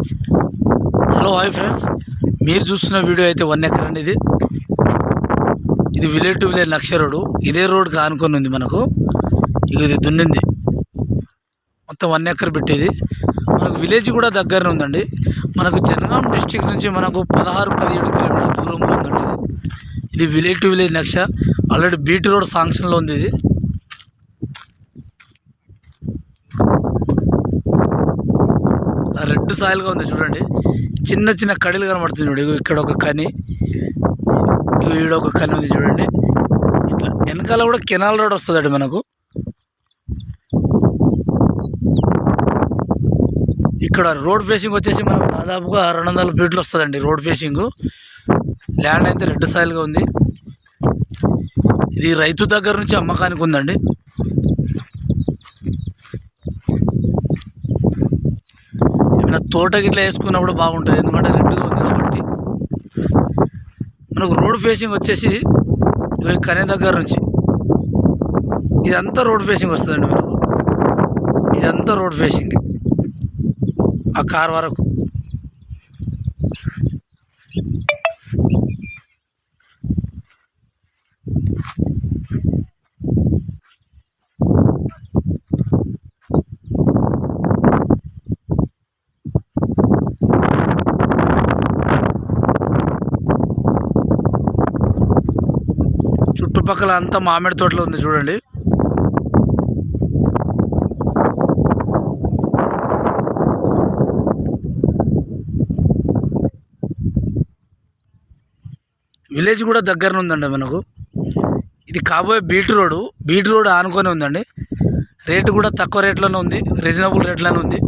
Hello hi friends మీరు చూస్తున్న video అయితే వన్ ఎకర్ అండి ఇది. ఇది village to village lakh road. ఇదే రోడ్కి ఆనుకొని ఉంది మనకు. ఇది దున్నింది. మొత్తం వన్ ఎకర్ పెట్టేది. మనకు విలేజ్ కూడా దగ్గరనే ఉందండి. మనకు జనగాం డిస్టిక్ నుంచి మనకు పదహారు పదిహేడు కిలోమీటర్ల దూరంలో ఉందండి ఇది. ఇది village to village lakh already BT road సాంక్షన్లో ఉంది ఇది. రెడ్ సాయిల్గా ఉంది చూడండి. చిన్న చిన్న కడీలు కనబడుతుంది చూడు. ఇక్కడ ఒక కని. ఈడ ఒక కని ఉంది చూడండి. ఇట్లా వెనకాల కూడా కెనాల్ రోడ్ వస్తుందండి మనకు. ఇక్కడ రోడ్ ఫేసింగ్ వచ్చేసి మనకు దాదాపుగా రెండు వందల ఫీట్లు వస్తుందండి రోడ్ ఫేసింగ్. ల్యాండ్ అయితే రెడ్ సాయిల్గా ఉంది. ఇది రైతు దగ్గర నుంచి అమ్మకానికి ఉందండి. ఇలా తోట గిట్లా వేసుకున్నప్పుడు బాగుంటుంది. ఎందుకంటే రెడ్గా ఉంది కాబట్టి. మనకు రోడ్ ఫేసింగ్ వచ్చేసి కనే దగ్గర నుంచి. ఇదంతా రోడ్ ఫేసింగ్ వస్తుందండి మనకు ఇదంతా రోడ్ ఫేసింగ్. ఆ కార్ వరకు. చుట్టుపక్కల అంతా మామిడి తోటలో ఉంది చూడండి. విలేజ్ కూడా దగ్గరనే ఉందండి మనకు. ఇది కాబోయే బీట్ రోడ్. బీట్ రోడ్ ఆనుకొని ఉందండి. రేటు కూడా తక్కువ రేట్లోనే ఉంది. రీజనబుల్ రేట్లోనే ఉంది.